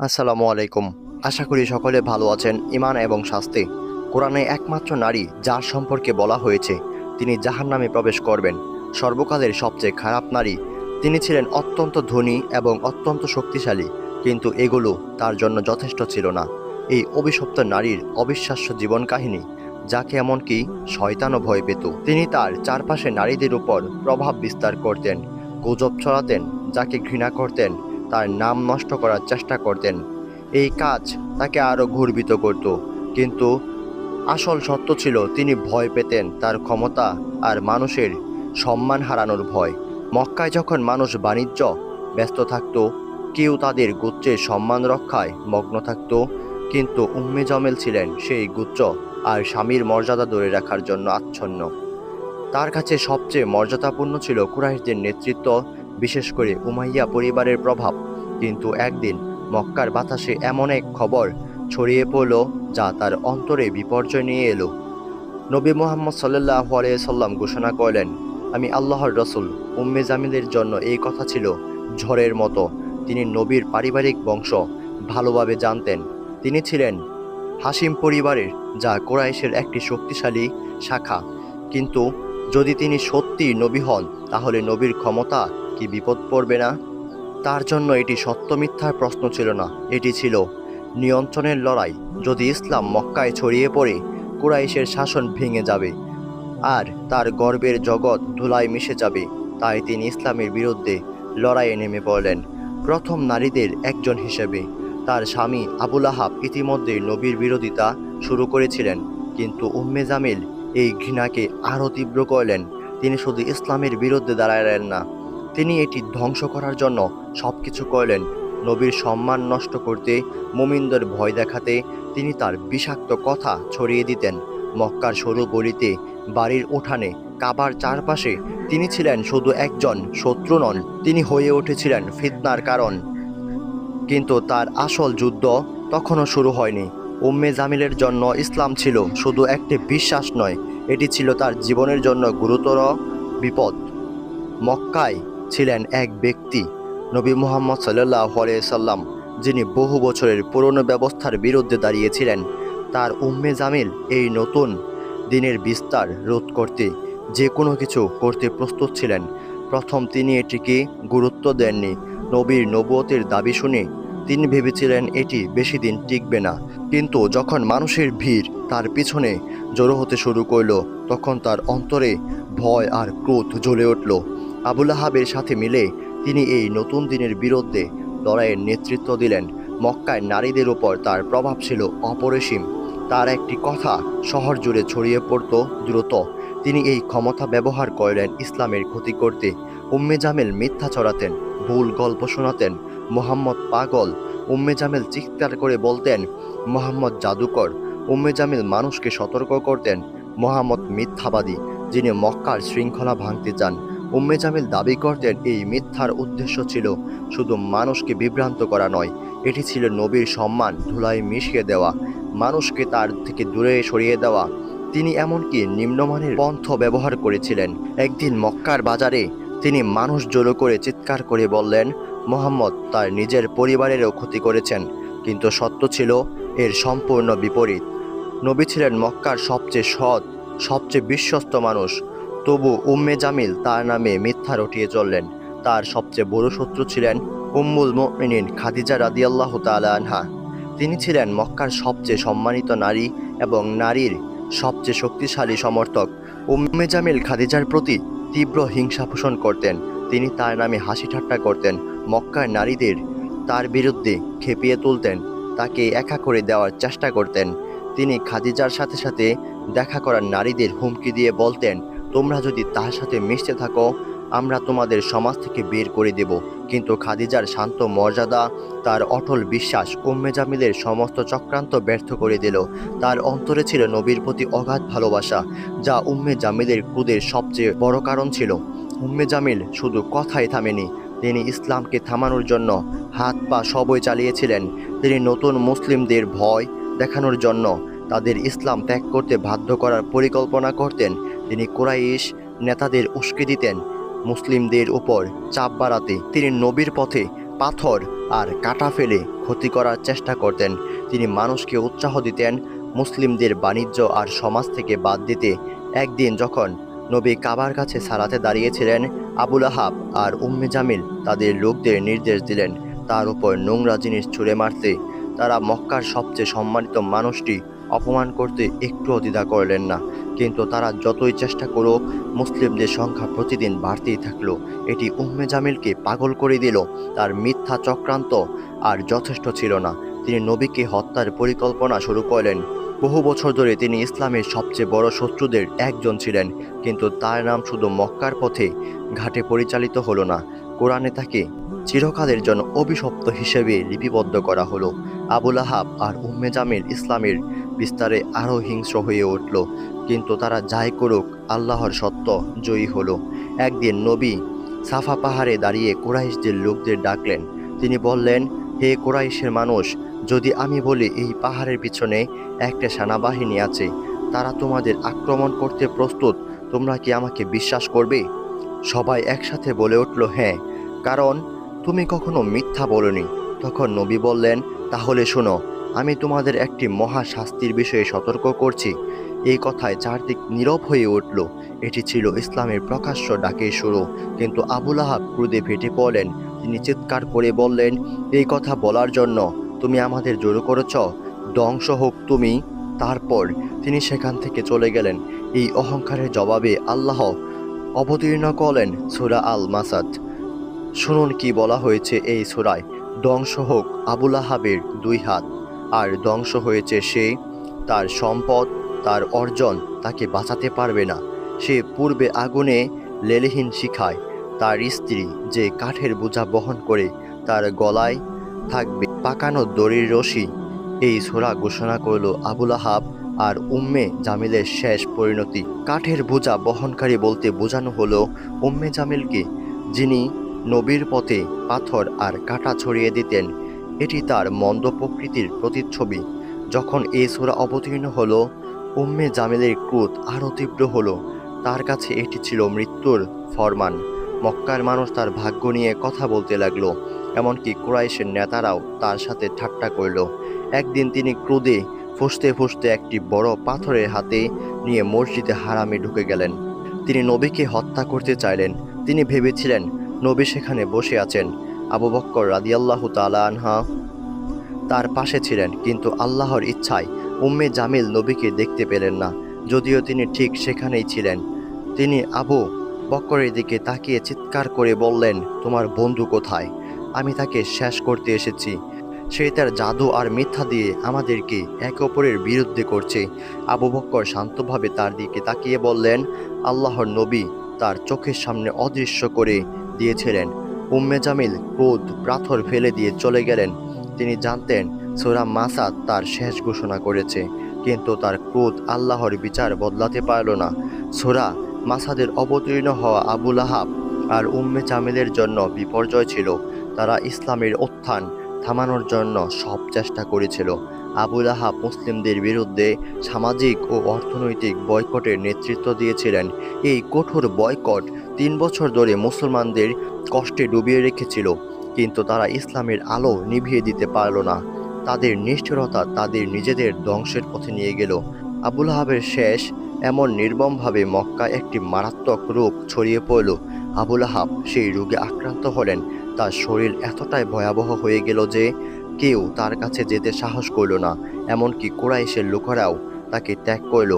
আসসালামু আলাইকুম। আশা করি সকলে ভালো আছেন ইমান এবং শাস্তি। কোরআনে একমাত্র নারী যার সম্পর্কে বলা হয়েছে, তিনি জাহান্নামে প্রবেশ করবেন। সর্বকালের সবচেয়ে খারাপ নারী। তিনি ছিলেন অত্যন্ত ধনী এবং অত্যন্ত শক্তিশালী, কিন্তু এগুলো তার জন্য যথেষ্ট ছিল না। এই অভিশপ্ত নারীর অবিশ্বাস্য জীবন কাহিনী, যাকে এমনকি শয়তানও ভয় পেত। তিনি তার চারপাশে নারীদের উপর প্রভাব বিস্তার করতেন, গুজব ছড়াতেন, যাকে ঘৃণা করতেন তার নাম নষ্ট করার চেষ্টা করতেন। এই কাজ তাকে আরও গর্বিত করত, কিন্তু আসল সত্য ছিল তিনি ভয় পেতেন তার ক্ষমতা আর মানুষের সম্মান হারানোর ভয়। মক্কায় যখন মানুষ বাণিজ্য ব্যস্ত থাকত, কেউ তাদের গুচ্ছের সম্মান রক্ষায় মগ্ন থাকত, কিন্তু উম্মে জমেল ছিলেন সেই গুচ্ছ আর স্বামীর মর্যাদা ধরে রাখার জন্য আচ্ছন্ন। তার কাছে সবচেয়ে মর্যাদাপূর্ণ ছিল কুরাইশদের নেতৃত্ব, বিশেষ করে উমাইয়া পরিবারের প্রভাব। কিন্তু একদিন মক্কার বাতাসে এমন এক খবর ছড়িয়ে পড়ল যা তার অন্তরে বিপর্যয় নিয়ে এলো। নবী মোহাম্মদ সাল্লাহ সাল্লাম ঘোষণা করলেন, আমি আল্লাহর রসুল, উম্মে জামিলের জন্য এই কথা ছিল ঝড়ের মতো। তিনি নবীর পারিবারিক বংশ, ভালোভাবে জানতেন। তিনি ছিলেন হাসিম পরিবারের, যা কোরাইশের একটি শক্তিশালী শাখা। কিন্তু যদি তিনি সত্যি নবী হন, তাহলে নবীর ক্ষমতা কি বিপদ পড়বে না? তার জন্য এটি সত্য মিথ্যার প্রশ্ন ছিল না। এটি ছিল নিয়ন্ত্রণের লড়াই। যদি ইসলাম মক্কায় ছড়িয়ে পড়ে, কুরাইশের শাসন ভেঙে যাবে আর তার গর্বের জগৎ ধুলায় মিশে যাবে, তাই তিনি ইসলামের বিরুদ্ধে লড়াইয়ে নেমে পড়লেন। প্রথম নারীদের একজন হিসেবে। তার স্বামী আবুল আহাব ইতিমধ্যে নবীর বিরোধিতা শুরু করেছিলেন, কিন্তু উম্মে জামিল এই ঘৃণাকে আরও তীব্র করলেন। তিনি শুধু ইসলামের বিরুদ্ধে দাঁড়ালেন না তিনি এটি ধ্বংস করার জন্য সব কিছু করলেন। নবীর সম্মান নষ্ট করতে, মোমিনদের ভয় দেখাতে তিনি তার বিষাক্ত কথা ছড়িয়ে দিতেন। মক্কার সরু গলিতে, বাড়ির উঠানে, কাবার চারপাশে তিনি ছিলেন শুধু একজন শত্রু নন, তিনি হয়ে উঠেছিলেন ফিতনার কারণ। কিন্তু তার আসল যুদ্ধ তখনও শুরু হয়নি। উম্মে জামিলের জন্য ইসলাম ছিল শুধু একটি বিশ্বাস নয়, এটি ছিল তার জীবনের জন্য গুরুতর বিপদ। মক্কায় ছিলেন এক ব্যক্তি, নবী মোহাম্মদ সাল্লাহ সাল্লাম, যিনি বহু বছরের পুরনো ব্যবস্থার বিরুদ্ধে দাঁড়িয়েছিলেন। তার উম্মে জামিল এই নতুন দিনের বিস্তার রোধ করতে যে কোনো কিছু করতে প্রস্তুত ছিলেন। প্রথম তিনি এটিকে গুরুত্ব দেননি। নবীর নবতের দাবি শুনে তিনি ভেবেছিলেন এটি বেশি দিন টিকবে না। কিন্তু যখন মানুষের ভিড় তার পিছনে জড়ো হতে শুরু করল, তখন তার অন্তরে ভয় আর ক্রোধ জ্বলে উঠল। আবুল আহাবের সাথে মিলে তিনি এই নতুন দিনের বিরুদ্ধে লড়াইয়ের নেতৃত্ব দিলেন। মক্কায় নারীদের উপর তার প্রভাব ছিল অপরিসীম। তার একটি কথা শহর জুড়ে ছড়িয়ে পড়ত দ্রুত। তিনি এই ক্ষমতা ব্যবহার করলেন ইসলামের ক্ষতি করতে। উম্মে জামেল মিথ্যা ছড়াতেন, ভুল গল্প শোনাতেন, মোহাম্মদ পাগল, উম্মে জামেল চিৎকার করে বলতেন, মোহাম্মদ জাদুকর। উম্মে জামিল মানুষকে সতর্ক করতেন, মোহাম্মদ মিথ্যাবাদী, যিনি মক্কার শৃঙ্খলা ভাঙতে চান। উম্মে জামিল দাবি করতেন, এই মিথ্যার উদ্দেশ্য ছিল শুধু মানুষকে বিভ্রান্ত করা নয়, এটি ছিল নবীর সম্মান, ধুলায় মিশিয়ে দেওয়া, মানুষকে তার থেকে দূরে সরিয়ে দেওয়া। তিনি এমনকি নিম্নমানের পন্থ ব্যবহার করেছিলেন। একদিন মক্কার বাজারে তিনি মানুষ জড়ো করে চিৎকার করে বললেন, মোহাম্মদ তার নিজের পরিবারেরও ক্ষতি করেছেন, কিন্তু সত্য ছিল এর সম্পূর্ণ বিপরীত। নবী ছিলেন মক্কার সবচেয়ে সৎ, সবচেয়ে বিশ্বস্ত মানুষ তবু উম্মে জামিল তার নামে মিথ্যা রটিয়ে চললেন। তার সবচেয়ে বড় শত্রু ছিলেন উম্মুল মুমিনিন খাদিজা রাদিয়াল্লাহ তাআলা আনহা। তিনি ছিলেন মক্কার সবচেয়ে সম্মানিত নারী এবং নারীর সবচেয়ে শক্তিশালী সমর্থক। উম্মে জামিল খাদিজার প্রতি তীব্র হিংসা পোষণ করতেন। তিনি তার নামে হাসি ঠাট্টা করতেন। মক্কার নারীদের তার বিরুদ্ধে খেপিয়ে তুলতেন। তাকে একা করে দেওয়ার চেষ্টা করতেন। তিনি খাদিজার সাথে সাথে দেখা করার নারীদের হুমকি দিয়ে বলতেন তোমরা যদি তার সাথে মিশতে থাকো, আমরা তোমাদের সমাজ থেকে বের করে দেব। কিন্তু খাদিজার শান্ত মর্যাদা, তার অটল বিশ্বাস উম্মে জামিলের সমস্ত চক্রান্ত ব্যর্থ করে দিল। তার অন্তরে ছিল নবীর প্রতি অগাধ ভালোবাসা, যা উম্মে জামিলের ক্রুদের সবচেয়ে বড় কারণ ছিল। উম্মে জামিল শুধু কথায় থামেনি, তিনি ইসলামকে থামানোর জন্য হাত পা সবই চালিয়েছিলেন। তিনি নতুন মুসলিমদের ভয় দেখানোর জন্য তাদের ইসলাম ত্যাগ করতে বাধ্য করার পরিকল্পনা করতেন। তিনি কোরাইশ নেতাদের উস্কে দিতেন। মুসলিমদের উপর চাপ বাড়াতে তিনি নবীর পথে পাথর আর কাটা ফেলে ক্ষতি করার চেষ্টা করতেন। তিনি মানুষকে উৎসাহ দিতেন, মুসলিমদের বাণিজ্য আর সমাজ থেকে বাদ দিতে। একদিন যখন নবী কাবার কাছে সারাতে দাঁড়িয়েছিলেন, আবুল আহাব আর উম্মে জামিল তাদের লোকদের নির্দেশ দিলেন, তার উপর নোংরা জিনিস ছুঁড়ে মারতে। তারা মক্কার সবচেয়ে সম্মানিত মানুষটি অপমান করতে একটুও দ্বিধা করলেন না। কিন্তু তারা যতই চেষ্টা করুক, মুসলিমদের সংখ্যা প্রতিদিন বাড়তেই থাকল। এটি উম্মে জামিলকে পাগল করে দিল। তার মিথ্যা চক্রান্ত আর যথেষ্ট ছিল না। তিনি নবীকে হত্যার পরিকল্পনা শুরু করলেন। বহু বছর ধরে তিনি ইসলামের সবচেয়ে বড় শত্রুদের একজন ছিলেন। কিন্তু তার নাম শুধু মক্কার পথে ঘাটে পরিচালিত হলো না। কোরআনে তাকে চিরকালের জন্য অভিশপ্ত হিসেবে লিপিবদ্ধ করা হলো। আবুল আহাব আর উম্মে জামিল ইসলামের বিস্তারে আরও হিংস্র হয়ে উঠল। কিন্তু তারা যাই করুক, আল্লাহর সত্য জয়ী হলো। একদিন নবী সাফা পাহাড়ে দাঁড়িয়ে কোরাইশদের লোকদের ডাকলেন। তিনি বললেন, হে কোরাইশের মানুষ, যদি আমি বলি এই পাহাড়ের পিছনে একটা সেনাবাহিনী আছে, তারা তোমাদের আক্রমণ করতে প্রস্তুত, তোমরা কি আমাকে বিশ্বাস করবে? সবাই একসাথে বলে উঠল হ্যাঁ কারণ তুমি কখনো মিথ্যা বলনি। তখন নবী বললেন, তাহলে শোনো, আমি তোমাদের একটি মহা শাস্তির বিষয়ে সতর্ক করছি। এই কথায় চারদিক নীরব হয়ে উঠল। এটি ছিল ইসলামের প্রকাশ্য ডাকের শুরু। কিন্তু আবুল আহাব ক্রুদে ফেটে পড়লেন। তিনি চিৎকার করে বললেন, এই কথা বলার জন্য তুমি আমাদের জোর করেছ? ধ্বংস হোক তুমি। তারপর তিনি সেখান থেকে চলে গেলেন। এই অহংকারের জবাবে আল্লাহ অবতীর্ণ করলেন সুরা আল মাসাদ শুনুন কি বলা হয়েছে এই সুরায়। ধ্বংস হোক আবুল আহাবের দুই হাত, আর ধ্বংস হয়েছে সে, তার সম্পদ, তার অর্জন তাকে বাঁচাতে পারবে না। সে পূর্বে আগুনে লেলিহীন শিখায়, তার স্ত্রী যে কাঠের বোঝা বহন করে তার গলায় থাকবে পাকানো দড়ির রশি। এই সোরা ঘোষণা করল আবুল আহাব আর উম্মে জামিলের শেষ পরিণতি। কাঠের বোঝা বহনকারী বলতে বোঝানো হলো উম্মে জামিলকে, যিনি নবীর পথে পাথর আর কাটা ছড়িয়ে দিতেন। এটি তার মন্দ প্রকৃতির প্রতিচ্ছবি। যখন এই সোরা অবতীর্ণ হল, উম্মে জামিলের ক্রোধ আরও তীব্র হল। তার কাছে এটি ছিল মৃত্যুর ফরমান। মক্কার মানুষ তার ভাগ্য নিয়ে কথা বলতে লাগল, এমনকি কুরাইশের নেতারাও তার সাথে ঠাট্টা করল। একদিন তিনি ক্রোধে ফুসতে ফুসতে একটি বড় পাথরের হাতে নিয়ে মসজিদে হারামে ঢুকে গেলেন। তিনি নবীকে হত্যা করতে চাইলেন। তিনি ভেবেছিলেন নবী সেখানে বসে আছেন। আবু বক্কর রাদিয়াল্লাহু তাআলা আনহা তার পাশে ছিলেন, কিন্তু আল্লাহর ইচ্ছায় উম্মে জামিল নবীকে দেখতে পেলেন না, যদিও তিনি ঠিক সেখানেই ছিলেন। তিনি আবু বক্করের দিকে তাকিয়ে চিৎকার করে বললেন, তোমার বন্ধু কোথায়? আমি তাকে শেষ করতে এসেছি। সে তার জাদু আর মিথ্যা দিয়ে আমাদেরকে একে অপরের বিরুদ্ধে করছে। আবু বক্কর শান্তভাবে তার দিকে তাকিয়ে বললেন, আল্লাহর নবী তার চোখের সামনে অদৃশ্য করে দিয়েছিলেন। উম্মে জামিল ক্রোধ প্রাথর ফেলে দিয়ে চলে গেলেন। তিনি জানতেন, সোরা মাসাদ তার শেষ ঘোষণা করেছে। কিন্তু তার ক্রোধ আল্লাহর বিচার বদলাতে পারল না। সোরা মাসাদের অবতীর্ণ হওয়া আবুল আহাব আর উম্মে জামিলের জন্য বিপর্যয় ছিল। তারা ইসলামের উত্থান থামানোর জন্য সব চেষ্টা করেছিল। আবুল আহাব মুসলিমদের বিরুদ্ধে সামাজিক ও অর্থনৈতিক বয়কটের নেতৃত্ব দিয়েছিলেন। এই কঠোর বয়কট তিন বছর ধরে মুসলমানদের কষ্টে ডুবিয়ে রেখেছিল, কিন্তু তারা ইসলামের আলো নিভিয়ে দিতে পারল না। তাদের নিষ্ঠুরতা তাদের নিজেদের ধ্বংসের পথে নিয়ে গেল। আবুল আহাবের শেষ এমন নির্মমভাবে মক্কা একটি মারাত্মক রোগ ছড়িয়ে পড়ল। আবুল আহাব সেই রোগে আক্রান্ত হলেন। তার শরীর এতটাই ভয়াবহ হয়ে গেল যে কেউ তার কাছে যেতে সাহস করল না। এমনকি কোরাইশের লোকেরাও তাকে ত্যাগ করল।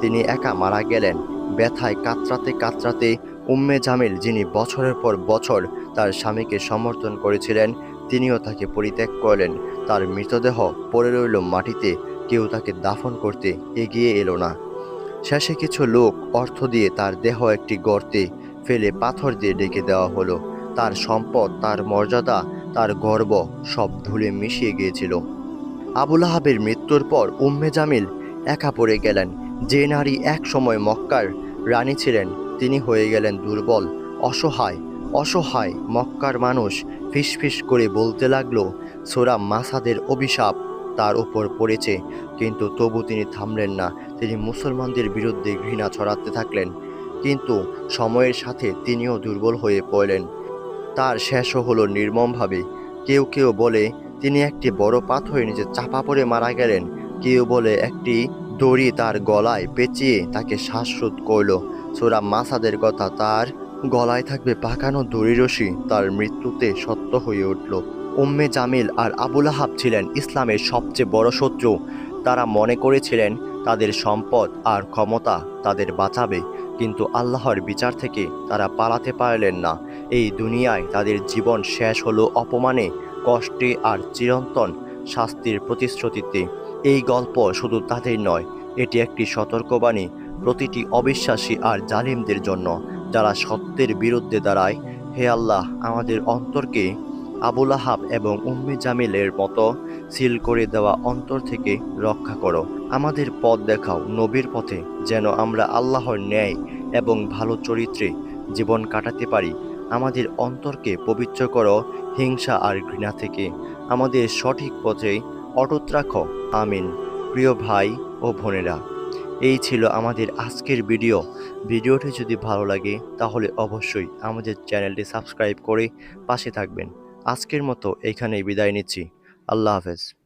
তিনি একা মারা গেলেন। ব্যথায় কাতরাতে কাতরাতে উম্মে জামিল, যিনি বছরের পর বছর তার স্বামীকে সমর্থন করেছিলেন, তিনিও তাকে পরিত্যাগ করলেন। তার মৃতদেহ পড়ে রইল মাটিতে, কেউ তাকে দাফন করতে এগিয়ে এলো না। শেষে কিছু লোক অর্থ দিয়ে তার দেহ একটি গর্তে ফেলে পাথর দিয়ে ডেকে দেওয়া হলো। তার সম্পদ, তার মর্যাদা, তার গর্ব সব ধুলে মিশিয়ে গিয়েছিল। আবুল আহাবের মৃত্যুর পর উম্মে জামিল একা পড়ে গেলেন। যে নারী এক সময় মক্কার রানী ছিলেন তিনি হয়ে গেলেন দুর্বল, অসহায় অসহায় মক্কার মানুষ। ফিসফিস করে বলতে লাগল, সোরা মাসাদের অভিশাপ তার উপর পড়েছে। কিন্তু তবু তিনি থামলেন না। তিনি মুসলমানদের বিরুদ্ধে ঘৃণা ছড়াতে থাকলেন। কিন্তু সময়ের সাথে তিনিও দুর্বল হয়ে পড়লেন। তার শেষও হলো নির্মমভাবে। কেউ কেউ বলে, তিনি একটি বড় পাথরে নিচে চাপা পড়ে মারা গেলেন। কেউ বলে, একটি দড়ি তার গলায় পেঁচিয়ে তাকে শ্বাসরোধ করল। সুরা মাসাদের কথা তার গলায় থাকবে পাকানো দড়ি রশি। তার মৃত্যুতে সত্য হয়ে উঠল। উম্মে জামিল আর আবুল আহাব ছিলেন ইসলামের সবচেয়ে বড় শত্রু। তারা মনে করেছিলেন তাদের সম্পদ আর ক্ষমতা তাদের বাঁচাবে, কিন্তু আল্লাহর বিচার থেকে তারা পালাতে পারলেন না। এই দুনিয়ায় তাদের জীবন শেষ হলো অপমানে, কষ্টে আর চিরন্তন শাস্তির প্রতিশ্রুতিতে। এই গল্প শুধু তাদের নয়, এটি একটি সতর্কবাণী। প্রতিটি অবিশ্বাসী আর জালিমদের জন্য যারা সত্যের বিরুদ্ধে দাঁড়ায়, হে আল্লাহ, আমাদের অন্তরকে আবুল আহাব এবং উম্মে জামিলের মতো সিল করে দেওয়া অন্তর থেকে রক্ষা করো। আমাদের পথ দেখাও নবীর পথে যেন আমরা আল্লাহর ন্যায় এবং ভালো চরিত্রে জীবন কাটাতে পারি। আমাদের অন্তরকে পবিত্র করো হিংসা আর ঘৃণা থেকে। আমাদের সঠিক পথে অটুট রাখো। আমিন। প্রিয় ভাই ও বোনেরা এই ছিল আমাদের আজকের ভিডিও। ভিডিওটি যদি ভালো লাগে, তাহলে অবশ্যই আমাদের চ্যানেলটি সাবস্ক্রাইব করে পাশে থাকবেন। আজকের মতো এখানেই বিদায় নিচ্ছি। আল্লাহ হাফেজ।